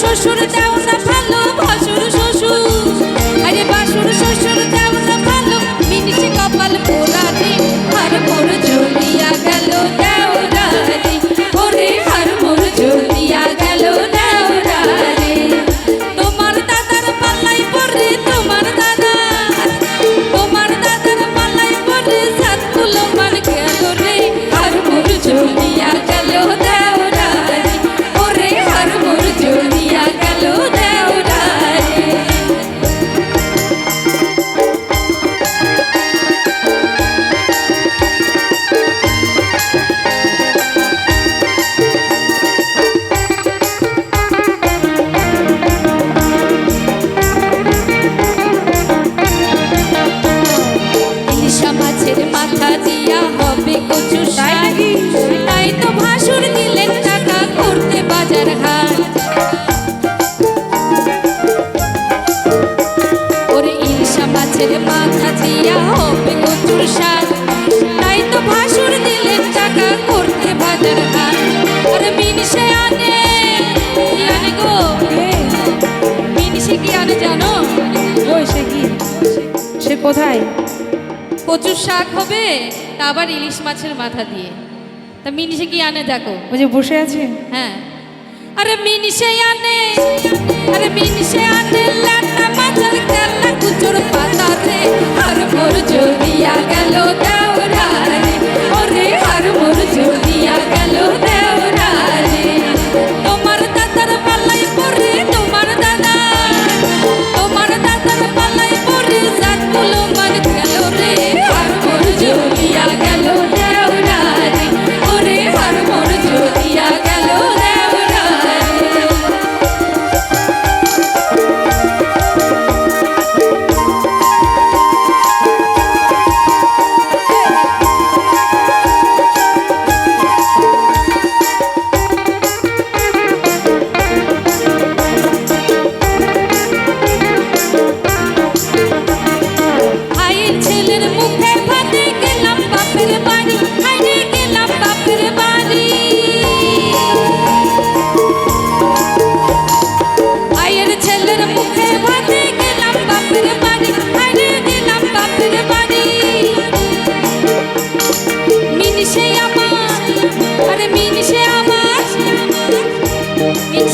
শ্বশুর দাও না ভালো ভাসুর কোথায়? কচুর শাক হবে তা আবার ইলিশ মাছের মাথা দিয়ে। তা মিনিষে কি আনে দেখো? ওই যে বসে আছে? হ্যাঁ। আরে মিনিষে আনে আরে মিনিষে আনে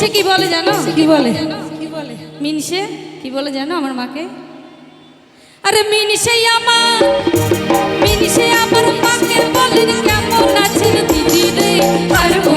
মিনসে কি বলে জানো? কি বলে? মিনসে? কি বলে জানো আমার মাকে? আরে মিনসে আমার মিনসে আমার মাকে বলেন কেমন আছেন দিদি রে আর ও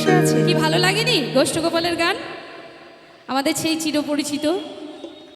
বসে আছে। কি ভালো লাগেনি? গোষ্ঠ গোপালের গান? আমাদের সেই চিরপরিচিত